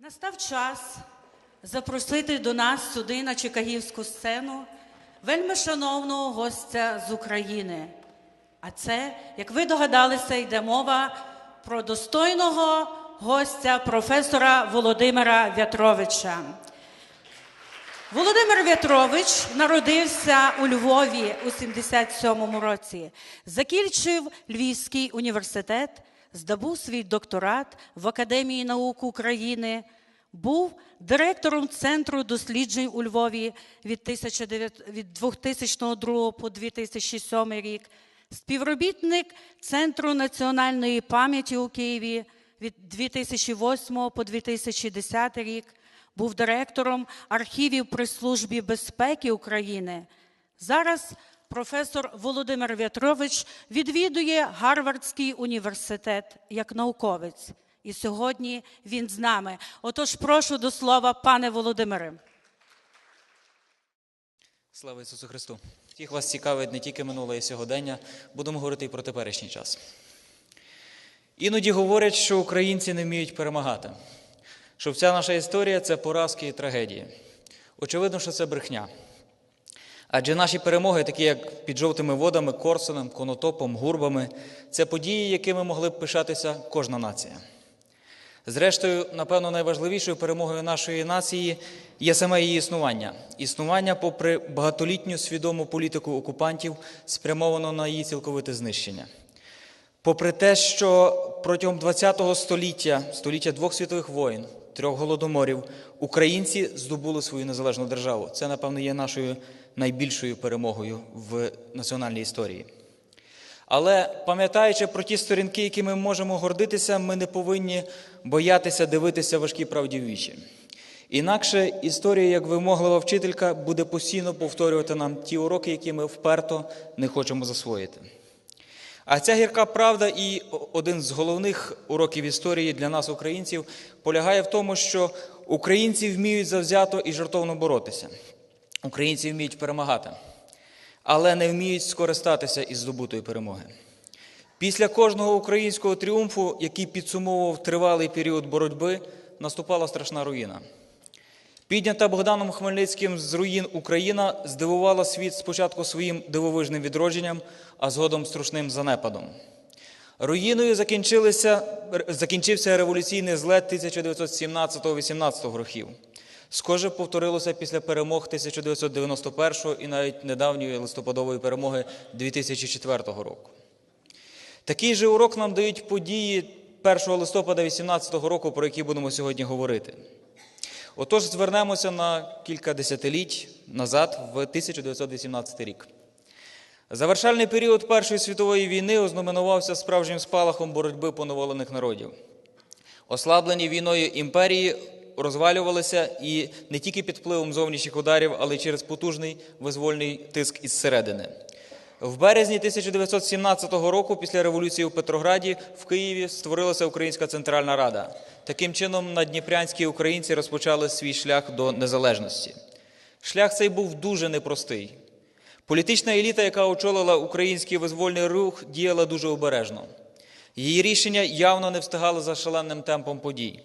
Настав час запросити до нас сюди на Чикагівську сцену вельми шановного гостя з України. А це, як ви догадалися, йде мова про достойного гостя професора Володимира В'ятровича. Володимир В'ятрович народився у Львові у 77-му році. Закінчив Львівський університет, здобув свій докторат в Академії наук України, був директором Центру досліджень у Львові від 2002 по 2007 рік, співробітник Центру національної пам'яті у Києві від 2008 по 2010 рік був директором архівів при Службі безпеки України. Зараз професор Володимир В'ятрович відвідує Гарвардський університет як науковець. І сьогодні він з нами. Отож, прошу до слова, пане Володимире. Слава Ісусу Христу! Всіх вас цікавить не тільки минуле і сьогодення, будемо говорити і про теперішній час. Іноді говорять, що українці не вміють перемагати, що вся наша історія це поразки і трагедії. Очевидно, що це брехня. Адже наші перемоги, такі як під жовтими водами, Корсуном, Конотопом, Гурбами, це події, якими могли б пишатися кожна нація. Зрештою, напевно, найважливішою перемогою нашої нації є саме її існування. Існування, попри багатолітню свідому політику окупантів, спрямовано на її цілковите знищення. Попри те, що протягом ХХ століття, століття двох світових воєн, трьох голодоморів, українці здобули свою незалежну державу. Це, напевно, є нашою найбільшою перемогою в національній історії. Але пам'ятаючи про ті сторінки, якими ми можемо гордитися, ми не повинні боятися дивитися важкі правді в вічі. Інакше історія, як вимоглива вчителька, буде постійно повторювати нам ті уроки, які ми вперто не хочемо засвоїти. А ця гірка правда і один з головних уроків історії для нас, українців, полягає в тому, що українці вміють завзято і жартовно боротися. Українці вміють перемагати але не вміють скористатися із здобутої перемоги. Після кожного українського тріумфу, який підсумовував тривалий період боротьби, наступала страшна руїна. Піднята Богданом Хмельницьким з руїн Україна здивувала світ спочатку своїм дивовижним відродженням, а згодом страшним занепадом. Руїною закінчився революційний злет 1917-18 років. Схоже повторилося після перемог 1991 і навіть недавньої листопадової перемоги 2004 року. Такий же урок нам дають події 1 листопада 2018 року, про які будемо сьогодні говорити. Отож, звернемося на кілька десятиліть назад, в 1918 рік. Завершальний період Першої світової війни ознаменувався справжнім спалахом боротьби поневолених народів. Ослаблені війною імперії розвалювалися і не тільки під впливом зовнішніх ударів, але й через потужний визвольний тиск із середини. В березні 1917 року, після революції у Петрограді, в Києві створилася Українська Центральна Рада. Таким чином, надніпрянські українці розпочали свій шлях до незалежності. Шлях цей був дуже непростий. Політична еліта, яка очолила український визвольний рух, діяла дуже обережно. Її рішення явно не встигали за шаленим темпом подій.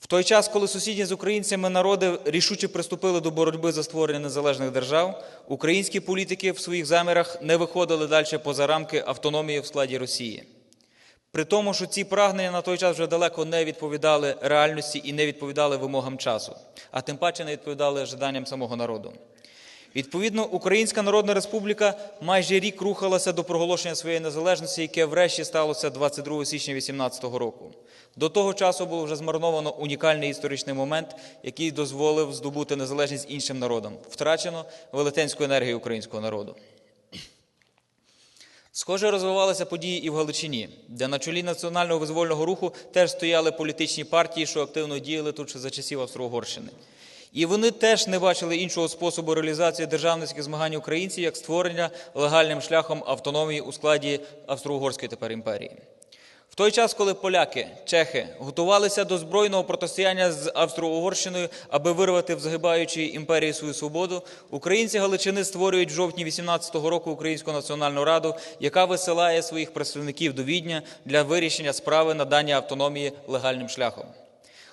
В той час, коли сусідні з українцями народи рішуче приступили до боротьби за створення незалежних держав, українські політики в своїх замірах не виходили далі поза рамки автономії в складі Росії. При тому, що ці прагнення на той час вже далеко не відповідали реальності і не відповідали вимогам часу, а тим паче не відповідали ожиданням самого народу. Відповідно, Українська Народна Республіка майже рік рухалася до проголошення своєї незалежності, яке врешті сталося 22 січня 2018 року. До того часу було вже змарновано унікальний історичний момент, який дозволив здобути незалежність іншим народам. Втрачено велетенську енергію українського народу. Схоже, розвивалися події і в Галичині, де на чолі національного визвольного руху теж стояли політичні партії, що активно діяли тут ще за часів Австро-Угорщини. І вони теж не бачили іншого способу реалізації державницьких змагань українців як створення легальним шляхом автономії у складі Австро-Угорської тепер імперії. В той час, коли поляки, чехи готувалися до збройного протистояння з Австро-Угорщиною, аби вирвати в загибаючій імперії свою свободу, українці Галичини створюють в жовтні 18-го року Українську національну раду, яка висилає своїх представників до Відня для вирішення справи надання автономії легальним шляхом.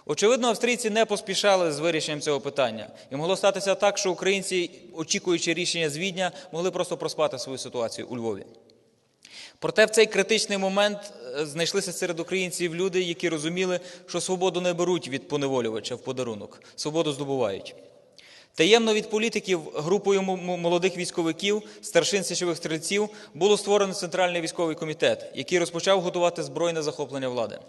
Очевидно, австрійці не поспішали з вирішенням цього питання. І могло статися так, що українці, очікуючи рішення з Відня, могли просто проспати свою ситуацію у Львові. Проте в цей критичний момент е, знайшлися серед українців люди, які розуміли, що свободу не беруть від поневолювача в подарунок, свободу здобувають. Таємно від політиків групою молодих військовиків, старшин січових стрільців, було створено Центральний військовий комітет, який розпочав готувати збройне захоплення влади.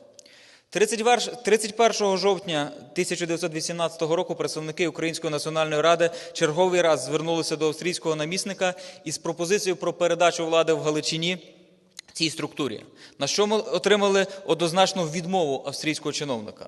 31 31 жовтня 1918 року представники Української національної ради черговий раз звернулися до австрійського намісника із пропозицією про передачу влади в Галичині цій структурі, на що ми отримали однозначну відмову австрійського чиновника.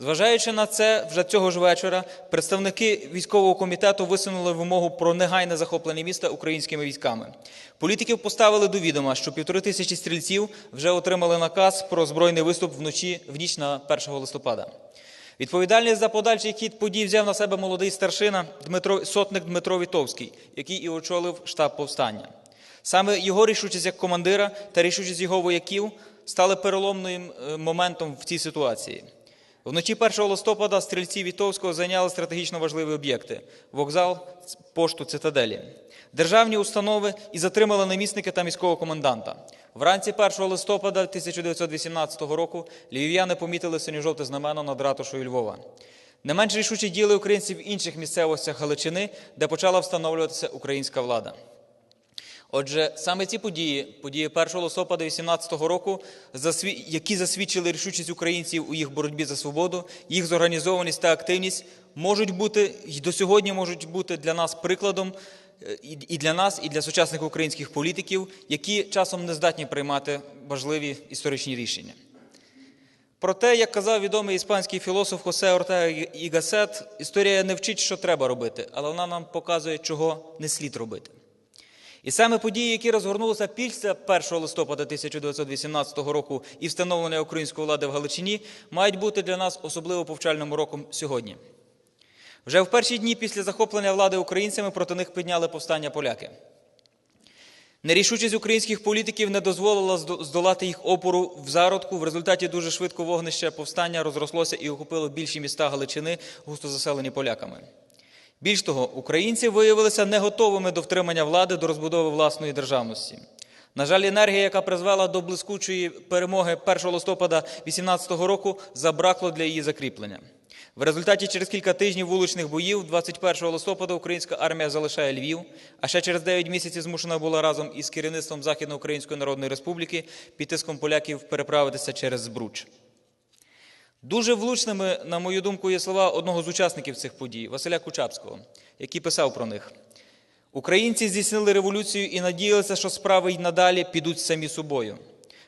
Зважаючи на це, вже цього ж вечора представники військового комітету висунули вимогу про негайне захоплення міста українськими військами. Політиків поставили до відома, що півтори тисячі стрільців вже отримали наказ про збройний виступ вночі в ніч на 1 листопада. Відповідальність за подальший хід подій взяв на себе молодий старшина Дмитро, сотник Дмитро Вітовський, який і очолив штаб повстання. Саме його рішучість як командира та рішучість його вояків стали переломним е, моментом в цій ситуації. Вночі 1 листопада стрільці Вітовського зайняли стратегічно важливі об'єкти вокзал, пошту, цитаделі, державні установи і затримали намісника та міського коменданта. Вранці 1 листопада 1918 року львів'яни помітили синьо-жовте знамено над ратушою Львова. Не менш рішучі діли українців в інших місцевостях Галичини, де почала встановлюватися українська влада. Отже, саме ці події, події 1 листопада 2018 року, які засвідчили рішучість українців у їх боротьбі за свободу, їх зорганізованість та активність, можуть бути і до сьогодні можуть бути для нас прикладом е, і для нас, і для сучасних українських політиків, які часом не здатні приймати важливі історичні рішення. Проте, як казав відомий іспанський філософ Хосе Ортега і Гасет, історія не вчить, що треба робити, але вона нам показує, чого не слід робити. І саме події, які розгорнулися після 1 листопада 1918 року і встановлення української влади в Галичині, мають бути для нас особливо повчальним уроком сьогодні. Вже в перші дні після захоплення влади українцями проти них підняли повстання поляки. Нерішучість українських політиків не дозволила здолати їх опору в зародку. В результаті дуже швидко вогнище повстання розрослося і охопило більші міста Галичини, густо заселені поляками. Більш того, українці виявилися не готовими до втримання влади до розбудови власної державності. На жаль, енергія, яка призвела до блискучої перемоги 1 листопада 2018 року, забракло для її закріплення. В результаті через кілька тижнів вуличних боїв 21 листопада українська армія залишає Львів, а ще через 9 місяців змушена була разом із керівництвом Західноукраїнської Народної Республіки під тиском поляків переправитися через Збруч. Дуже влучними, на мою думку, є слова одного з учасників цих подій Василя Кучапського, який писав про них. Українці здійснили революцію і надіялися, що справи й надалі підуть самі собою,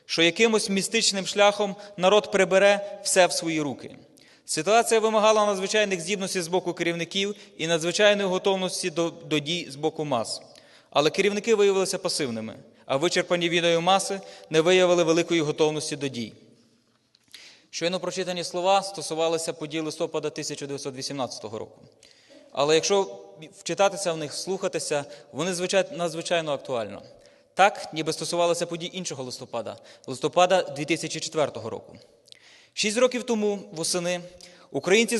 що якимось містичним шляхом народ прибере все в свої руки. Ситуація вимагала надзвичайних здібностей з боку керівників і надзвичайної готовності до, до дій з боку мас. Але керівники виявилися пасивними, а вичерпані війною маси не виявили великої готовності до дій. Щойно прочитані слова стосувалися подій листопада 1918 року. Але якщо вчитатися в них, слухатися, вони надзвичайно актуально. Так, ніби стосувалися подій іншого листопада, листопада 2004 року. Шість років тому, восени, українці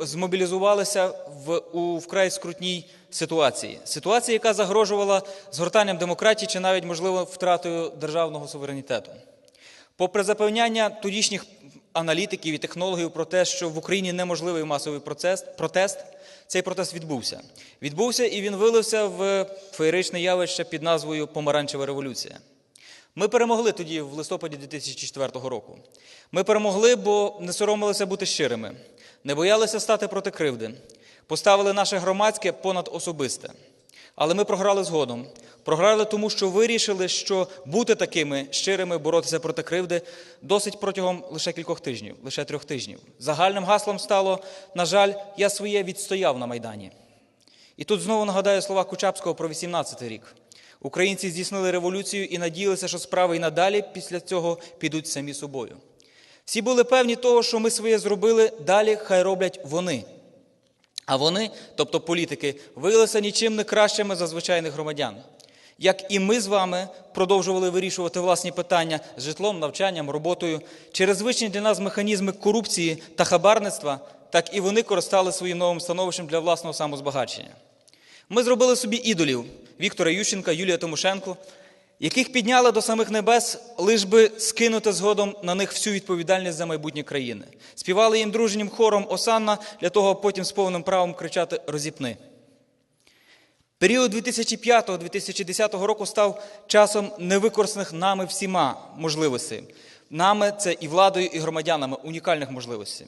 змобілізувалися в, у вкрай скрутній ситуації. Ситуації, яка загрожувала згортанням демократії чи навіть, можливо, втратою державного суверенітету. Попри запевняння тодішніх аналітиків і технологів про те, що в Україні неможливий масовий процес, протест, цей протест відбувся. Відбувся і він вилився в феєричне явище під назвою Помаранчева революція. Ми перемогли тоді в листопаді 2004 року. Ми перемогли, бо не соромилися бути щирими, не боялися стати проти кривди, поставили наше громадське понад особисте. Але ми програли згодом. Програли тому, що вирішили, що бути такими щирими, боротися проти кривди досить протягом лише кількох тижнів, лише трьох тижнів. Загальним гаслом стало, на жаль, я своє відстояв на Майдані. І тут знову нагадаю слова Кучапського про 18-й рік. Українці здійснили революцію і надіялися, що справи і надалі після цього підуть самі собою. Всі були певні того, що ми своє зробили, далі хай роблять вони. А вони, тобто політики, виявилися нічим не кращими за звичайних громадян. Як і ми з вами продовжували вирішувати власні питання з житлом, навчанням, роботою, через звичні для нас механізми корупції та хабарництва, так і вони користали своїм новим становищем для власного самозбагачення. Ми зробили собі ідолів Віктора Ющенка, Юлія Тимошенко, яких підняли до самих небес, лиш би скинути згодом на них всю відповідальність за майбутнє країни. Співали їм дружнім хором Осанна для того, потім з повним правом кричати Розіпни. Період 2005-2010 року став часом невикористаних нами всіма можливостей. Нами це і владою, і громадянами унікальних можливостей.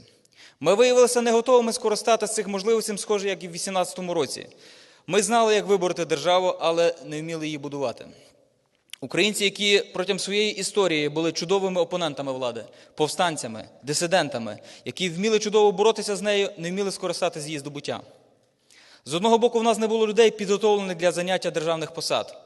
Ми виявилися не готовими скористатися цих можливостей, схоже, як і в 2018 році. Ми знали, як вибороти державу, але не вміли її будувати. Українці, які протягом своєї історії були чудовими опонентами влади, повстанцями, дисидентами, які вміли чудово боротися з нею, не вміли скористатися її здобуття. З одного боку, в нас не було людей, підготовлених для заняття державних посад.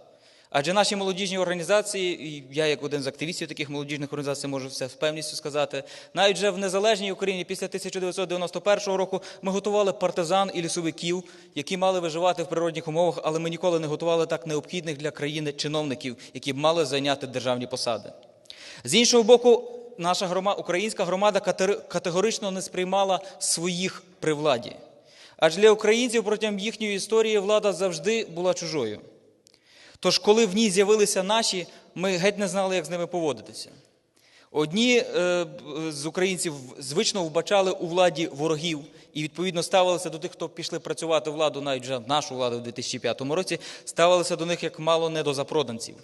Адже наші молодіжні організації, і я як один з активістів таких молодіжних організацій можу все з певністю сказати, навіть вже в незалежній Україні після 1991 року ми готували партизан і лісовиків, які мали виживати в природних умовах, але ми ніколи не готували так необхідних для країни чиновників, які б мали зайняти державні посади. З іншого боку, наша громада, українська громада категорично не сприймала своїх при владі. Адже для українців протягом їхньої історії влада завжди була чужою. Тож, коли в ній з'явилися наші, ми геть не знали, як з ними поводитися. Одні е, з українців звично вбачали у владі ворогів і відповідно ставилися до тих, хто пішли працювати владу, навіть вже нашу владу в 2005 році, ставилися до них як мало не до запроданців.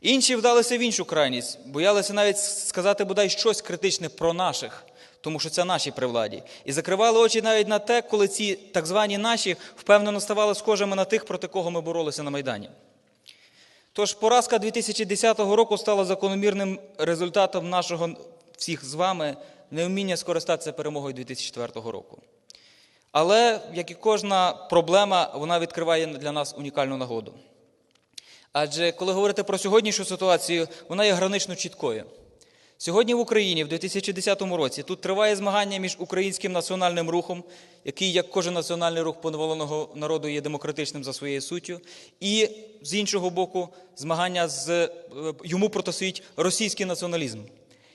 Інші вдалися в іншу крайність, боялися навіть сказати бодай щось критичне про наших, тому що це наші при владі. І закривали очі навіть на те, коли ці так звані наші впевнено ставали схожими на тих, проти кого ми боролися на Майдані. Тож поразка 2010 року стала закономірним результатом нашого всіх з вами невміння скористатися перемогою 2004 року. Але, як і кожна проблема, вона відкриває для нас унікальну нагоду. Адже коли говорити про сьогоднішню ситуацію, вона є гранично чіткою. Сьогодні в Україні, в 2010 році, тут триває змагання між українським національним рухом, який, як кожен національний рух поневоленого народу, є демократичним за своєю суттю, і з іншого боку, змагання з е, йому протистоїть російський націоналізм,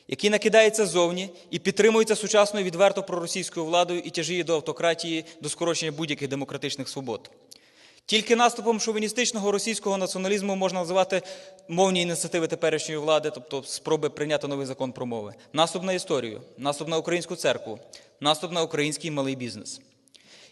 який накидається ззовні і підтримується сучасною відверто проросійською владою і тяжіє до автократії, до скорочення будь-яких демократичних свобод. Тільки наступом шовіністичного російського націоналізму можна називати мовні ініціативи теперішньої влади, тобто спроби прийняти новий закон про мови. Наступ на історію, наступ на українську церкву, наступ на український малий бізнес.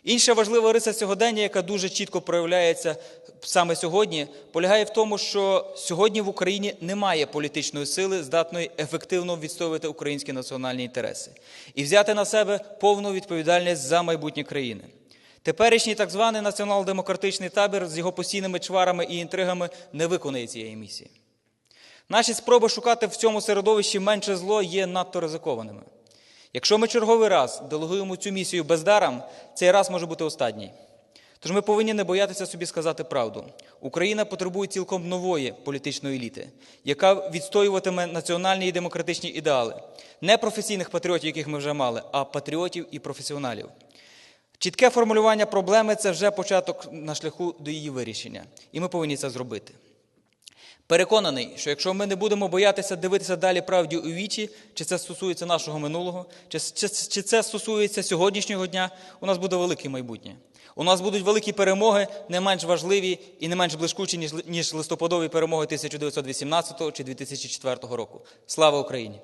Інша важлива риса сьогодення, яка дуже чітко проявляється саме сьогодні, полягає в тому, що сьогодні в Україні немає політичної сили, здатної ефективно відстоювати українські національні інтереси і взяти на себе повну відповідальність за майбутнє країни. Теперішній так званий націонал-демократичний табір з його постійними чварами і інтригами не виконує цієї місії. Наші спроби шукати в цьому середовищі менше зло є надто ризикованими. Якщо ми черговий раз делегуємо цю місію бездарам, цей раз може бути останній. Тож ми повинні не боятися собі сказати правду. Україна потребує цілком нової політичної еліти, яка відстоюватиме національні і демократичні ідеали, не професійних патріотів, яких ми вже мали, а патріотів і професіоналів. Чітке формулювання проблеми це вже початок на шляху до її вирішення, і ми повинні це зробити. Переконаний, що якщо ми не будемо боятися дивитися далі правді у вічі, чи це стосується нашого минулого, чи, чи, чи це стосується сьогоднішнього дня, у нас буде велике майбутнє. У нас будуть великі перемоги, не менш важливі і не менш блискучі, ніж, ніж листопадові перемоги 1918 чи 2004 року. Слава Україні!